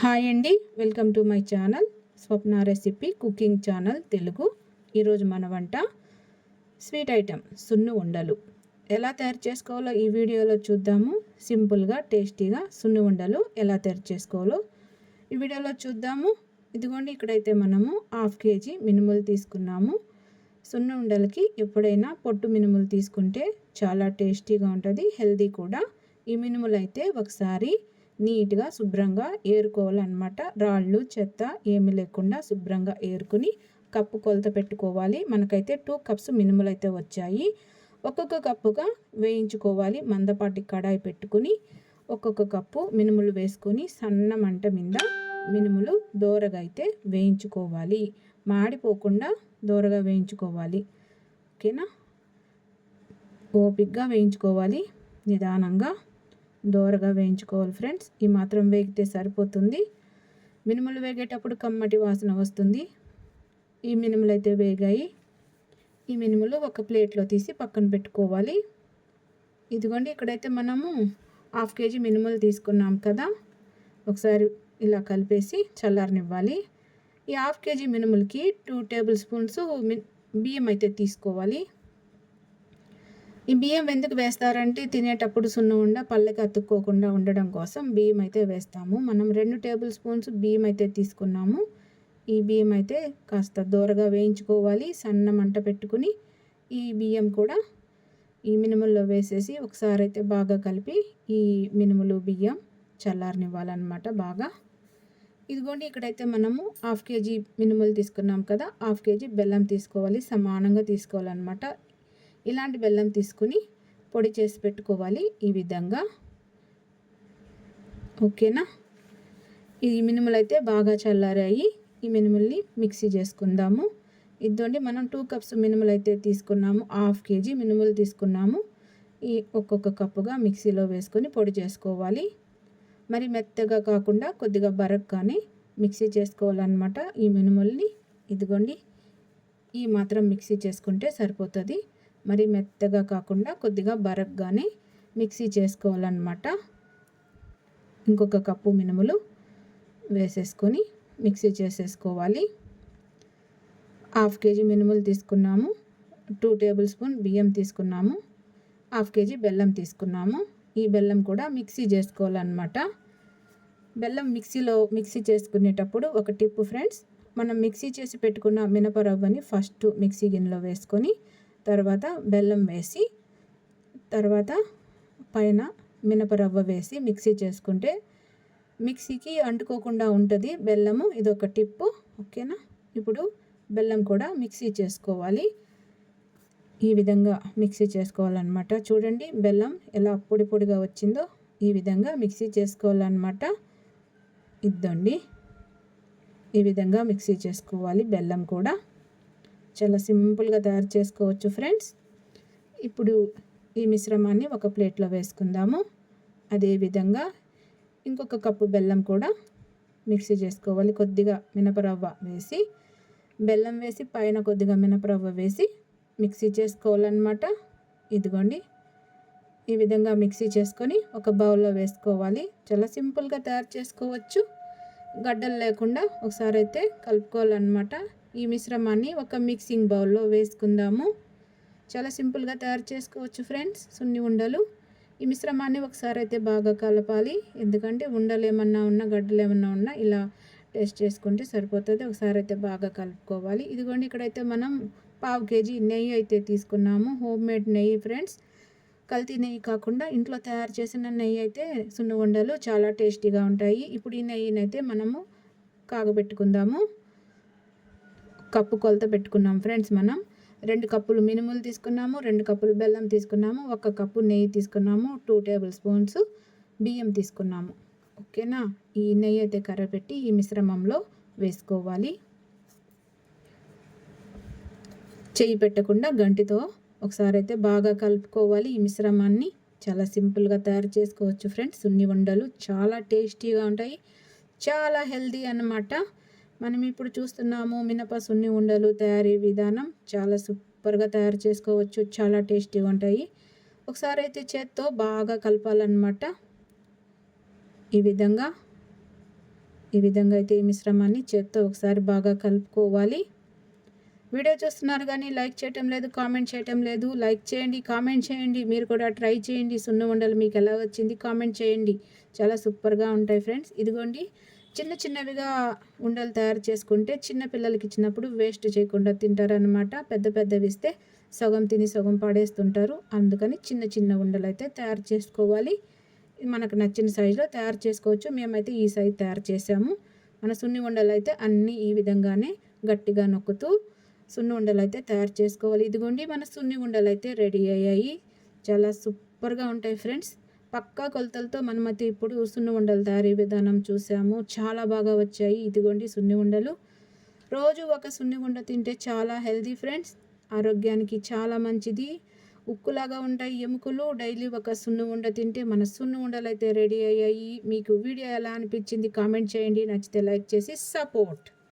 Hi అండి. Welcome to my channel Swapna recipe cooking channel Telugu. ఈరోజు మన వంట స్వీట్ ఐటెం సున్ను ఉండలు. ఎలా తయారు చేసుకోవాలో ఈ వీడియోలో చూద్దాము. సింపుల్గా టేస్టీగా సున్ను ఉండలు ఎలా తయారు చేసుకోవాలో ఈ వీడియోలో చూద్దాము. ఇదిగోండి ఇక్కడైతే మనము హాఫ్ కేజీ మినుములు తీసుకున్నాము. సున్ను ఉండలకి ఎప్పుడైనా పొట్టు మినుములు తీసుకుంటే చాలా టేస్టీగా ఉంటుంది హెల్దీ కూడా. ఈ మినుములు అయితే ఒకసారి నీట్గా శుభ్రంగా ఏరుకోవాలన్నమాట. రాళ్ళు చెత్త ఏమి లేకుండా శుభ్రంగా ఏరుకుని కప్పు కొలత పెట్టుకోవాలి. మనకైతే టూ కప్స్ మినుములు అయితే వచ్చాయి. ఒక్కొక్క కప్పుగా వేయించుకోవాలి. మందపాటి కడాయి పెట్టుకుని ఒక్కొక్క కప్పు మినుములు వేసుకొని సన్న మంట మీద మినుములు దోరగా అయితే వేయించుకోవాలి. మాడిపోకుండా దోరగా వేయించుకోవాలి. ఓకేనా? ఓపిక్గా వేయించుకోవాలి. నిదానంగా దోరగా వేయించుకోవాలి ఫ్రెండ్స్. ఈ మాత్రం వేగితే సరిపోతుంది. మినుములు వేగేటప్పుడు కమ్మటి వాసన వస్తుంది. ఈ మినుములు అయితే వేగాయి. ఈ మినుములు ఒక ప్లేట్లో తీసి పక్కన పెట్టుకోవాలి. ఇదిగోండి ఇక్కడైతే మనము హాఫ్ కేజీ మినుములు తీసుకున్నాం కదా. ఒకసారి ఇలా కలిపేసి చల్లారనివ్వాలి. ఈ హాఫ్ కేజీ మినుములకి టూ టేబుల్ స్పూన్స్ బియ్యం అయితే తీసుకోవాలి. ఈ బియ్యం ఎందుకు వేస్తారంటే తినేటప్పుడు సున్న ఉండ పళ్ళకి అతుక్కోకుండా ఉండడం కోసం బియ్యం అయితే వేస్తాము. మనం రెండు టేబుల్ స్పూన్స్ బియ్యం అయితే తీసుకున్నాము. ఈ బియ్యం అయితే కాస్త దూరగా వేయించుకోవాలి. సన్న మంట పెట్టుకుని ఈ బియ్యం కూడా ఈ మినుముల్లో వేసేసి ఒకసారి అయితే బాగా కలిపి ఈ మినుములు బియ్యం చల్లారనివ్వాలన్నమాట బాగా. ఇదిగోండి ఇక్కడైతే మనము హాఫ్ కేజీ మినుములు తీసుకున్నాం కదా హాఫ్ కేజీ బెల్లం తీసుకోవాలి సమానంగా తీసుకోవాలన్నమాట. ఇలాంటి బెల్లం తీసుకుని పొడి చేసి పెట్టుకోవాలి ఈ విధంగా. ఓకేనా? ఈ మినుములు అయితే బాగా చల్లారాయి. ఈ మినుముల్ని మిక్సీ చేసుకుందాము. ఇదండి మనం టూ కప్స్ మినుములు అయితే తీసుకున్నాము. హాఫ్ కేజీ మినుములు తీసుకున్నాము. ఈ ఒక్కొక్క కప్పుగా మిక్సీలో వేసుకొని పొడి చేసుకోవాలి. మరి మెత్తగా కాకుండా కొద్దిగా బరక్గానే మిక్సీ చేసుకోవాలన్నమాట ఈ మినుముల్ని. ఇదిగోండి ఈ మాత్రం మిక్సీ చేసుకుంటే సరిపోతుంది. మరి మెత్తగా కాకుండా కొద్దిగా బరగ్గానే మిక్సీ చేసుకోవాలన్నమాట. ఇంకొక కప్పు మినుములు వేసేసుకొని మిక్సీ చేసేసుకోవాలి. హాఫ్ కేజీ మినుములు తీసుకున్నాము. టూ టేబుల్ స్పూన్ బియ్యం తీసుకున్నాము. హాఫ్ కేజీ బెల్లం తీసుకున్నాము. ఈ బెల్లం కూడా మిక్సీ చేసుకోవాలన్నమాట. బెల్లం మిక్సీలో మిక్సీ చేసుకునేటప్పుడు ఒక టిప్పు ఫ్రెండ్స్ మనం మిక్సీ చేసి పెట్టుకున్న మినపరవ్వని ఫస్ట్ మిక్సీ గిన్నెలో వేసుకొని తర్వాత బెల్లం వేసి తర్వాత పైన మినపరవ్వ వేసి మిక్సీ చేసుకుంటే మిక్సీకి అంటుకోకుండా ఉంటుంది బెల్లము. ఇది ఒక టిప్పు. ఓకేనా? ఇప్పుడు బెల్లం కూడా మిక్సీ చేసుకోవాలి. ఈ విధంగా మిక్సీ చేసుకోవాలన్నమాట. చూడండి బెల్లం ఎలా పొడి పొడిగా వచ్చిందో ఈ విధంగా మిక్సీ చేసుకోవాలన్నమాట. ఇద్దండి. ఈ విధంగా మిక్సీ చేసుకోవాలి బెల్లం కూడా. చాలా సింపుల్గా తయారు చేసుకోవచ్చు ఫ్రెండ్స్. ఇప్పుడు ఈ మిశ్రమాన్ని ఒక ప్లేట్లో వేసుకుందాము. అదేవిధంగా ఇంకొక కప్పు బెల్లం కూడా మిక్సీ చేసుకోవాలి. కొద్దిగా మినపరవ్వ వేసి బెల్లం వేసి పైన కొద్దిగా మినపరవ్వ వేసి మిక్సీ చేసుకోవాలన్నమాట. ఇదిగోండి. ఈ విధంగా మిక్సీ చేసుకొని ఒక బౌల్లో వేసుకోవాలి. చాలా సింపుల్గా తయారు చేసుకోవచ్చు. గడ్డలు లేకుండా ఒకసారి అయితే కలుపుకోవాలన్నమాట. ఈ మిశ్రమాన్ని ఒక మిక్సింగ్ బౌల్లో వేసుకుందాము. చాలా సింపుల్గా తయారు చేసుకోవచ్చు ఫ్రెండ్స్ సున్ని ఉండలు. ఈ మిశ్రమాన్ని ఒకసారి అయితే బాగా కలపాలి. ఎందుకంటే ఉండలు ఏమన్నా ఉన్నా గడ్డలు ఏమన్నా ఉన్నా ఇలా టేస్ట్ చేసుకుంటే సరిపోతుంది. ఒకసారి అయితే బాగా కలుపుకోవాలి. ఇదిగోండి ఇక్కడైతే మనం పావు కేజీ నెయ్యి అయితే తీసుకున్నాము. హోమ్ మేడ్ నెయ్యి ఫ్రెండ్స్. కల్తీ నెయ్యి కాకుండా ఇంట్లో తయారు చేసిన నెయ్యి అయితే సున్ని ఉండలు చాలా టేస్టీగా ఉంటాయి. ఇప్పుడు ఈ నెయ్యిని అయితే మనము కాగబెట్టుకుందాము. కప్పు కొలత పెట్టుకున్నాం ఫ్రెండ్స్ మనం. రెండు కప్పులు మినుములు తీసుకున్నాము రెండు కప్పులు బెల్లం తీసుకున్నాము ఒక కప్పు నెయ్యి తీసుకున్నాము టూ టేబుల్ స్పూన్స్ బియ్యం తీసుకున్నాము. ఓకేనా? ఈ నెయ్యి అయితే కర్రపెట్టి ఈ మిశ్రమంలో వేసుకోవాలి. చేయి పెట్టకుండా గంటితో ఒకసారి అయితే బాగా కలుపుకోవాలి. ఈ మిశ్రమాన్ని చాలా సింపుల్గా తయారు చేసుకోవచ్చు ఫ్రెండ్స్. సున్ని వండలు చాలా టేస్టీగా ఉంటాయి. చాలా హెల్దీ అన్నమాట. మనం ఇప్పుడు చూస్తున్నాము మినప సున్ని ఉండలు తయారీ విధానం చాలా సూపర్గా తయారు చేసుకోవచ్చు. చాలా టేస్టీగా ఉంటాయి. ఒకసారి అయితే చేత్తో బాగా కలపాలన్నమాట. ఈ విధంగా ఈ విధంగా అయితే ఈ మిశ్రమాన్ని చేత్తో ఒకసారి బాగా కలుపుకోవాలి. వీడియో చూస్తున్నారు కానీ లైక్ చేయటం లేదు కామెంట్ చేయటం లేదు. లైక్ చేయండి కామెంట్ చేయండి. మీరు కూడా ట్రై చేయండి. సున్న ఉండలు మీకు ఎలా వచ్చింది కామెంట్ చేయండి. చాలా సూపర్గా ఉంటాయి ఫ్రెండ్స్. ఇదిగోండి చిన్న చిన్నవిగా ఉండలు తయారు చేసుకుంటే చిన్న పిల్లలకి ఇచ్చినప్పుడు వేస్ట్ చేయకుండా తింటారనమాట పెద్ద పెద్దవి ఇస్తే సగం తిని సగం పడేస్తుంటారు. అందుకని చిన్న చిన్న ఉండలు అయితే తయారు చేసుకోవాలి. మనకు నచ్చిన సైజులో తయారు చేసుకోవచ్చు. మేమైతే ఈ సైజు తయారు చేసాము మన సున్ని ఉండలు అయితే అన్నీ ఈ విధంగానే గట్టిగా నొక్కుతూ సున్ని ఉండలు అయితే తయారు చేసుకోవాలి. ఇదిగోండి మన సున్ని ఉండలు అయితే రెడీ అయ్యాయి. చాలా సూపర్గా ఉంటాయి ఫ్రెండ్స్. పక్కా కొలతలతో మనమైతే ఇప్పుడు సున్ని ఉండలు తయారీ విధానం చూసాము చాలా బాగా వచ్చాయి. ఇదిగోండి సున్ని ఉండలు. రోజు ఒక సున్ని ఉండ తింటే చాలా హెల్దీ ఫ్రెండ్స్. ఆరోగ్యానికి చాలా మంచిది. ఉక్కులాగా ఉంటాయి ఎముకలు. డైలీ ఒక సున్ను ఉండ తింటే మన సున్ను ఉండలు అయితే రెడీ అయ్యాయి. మీకు వీడియో ఎలా అనిపించింది కామెంట్ చేయండి. నచ్చితే లైక్ చేసి సపోర్ట్.